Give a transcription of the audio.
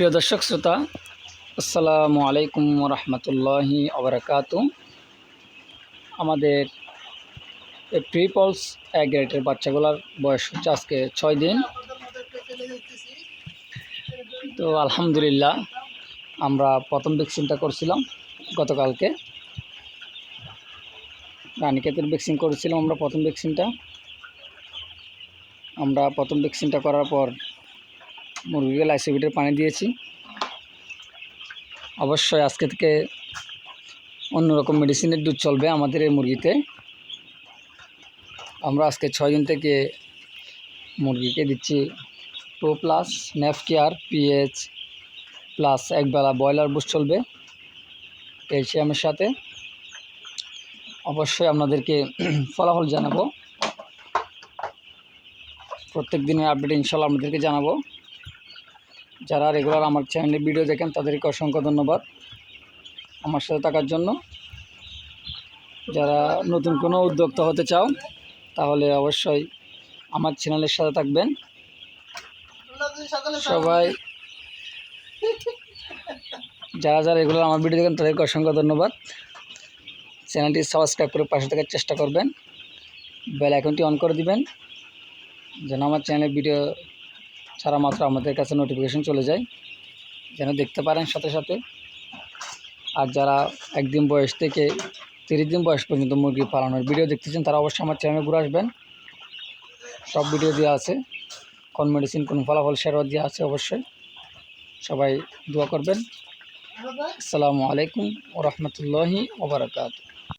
প্রিয় দর্শক, শ্রোতা, আসসালামু আলাইকুম রহমতুল্লাহি আবরাকাত আমাদের প্রিপলস এক গ্রেটের বাচ্চাগুলোর বয়স হচ্ছে আজকে ছয় দিন। তো আলহামদুলিল্লাহ, আমরা প্রথম ভ্যাকসিনটা করছিলাম গতকালকে। রানিকেতের ভ্যাকসিন করেছিলাম আমরা প্রথম ভ্যাকসিনটা আমরা প্রথম ভ্যাকসিনটা করার পর মুরগিকে লাইসোভিটের পানি দিয়েছি। অবশ্যই আজকে থেকে অন্যরকম মেডিসিনের দুধ চলবে আমাদের এই মুরগিতে। আমরা আজকে ছয় দিন থেকে মুরগিকে দিচ্ছি two plus Nefcare PH plus একবেলা ব্রয়লার বুস চলবে ক্যালসিয়ামের সাথে। অবশ্যই আপনাদেরকে ফলাফল জানাব। প্রত্যেক দিনের আপডেট ইনশাল্লাহ আপনাদেরকে জানাব। যারা রেগুলার আমার চ্যানেলে ভিডিও দেখেন, তাদেরকে অসংখ্য ধন্যবাদ আমার সাথে থাকার জন্য। যারা নতুন কোনো উদ্যোক্তা হতে চাও, তাহলে অবশ্যই আমার চ্যানেলের সাথে থাকবেন। সবাই, যারা যারা রেগুলার আমার ভিডিও দেখেন, তাদেরকে অসংখ্য ধন্যবাদ। চ্যানেলটি সাবস্ক্রাইব করে পাশে থাকার চেষ্টা করবেন। বেল আইকনটি অন করে দিবেন। যেন আমার চ্যানেলের ভিডিও ছাড়া মাত্র আমাদের কাছে নোটিফিকেশন চলে যায়। যেন দেখতে পারেন সাথে সাথে। আর যারা একদিন বয়স থেকে তিরিশ দিন বয়স পর্যন্ত মুরগি পালানোর ভিডিও দেখতেছেন তারা অবশ্যই আমার চ্যানেলে ঘুরে আসবেন। সব ভিডিও দেওয়া আছে। কোন মেডিসিন কোন ফলাফল সেরাও দেওয়া আছে অবশ্যই। সবাই দোয়া করবেন। আসসালামু আলাইকুম ও রহমতুল্লাহি ওবরাকাতু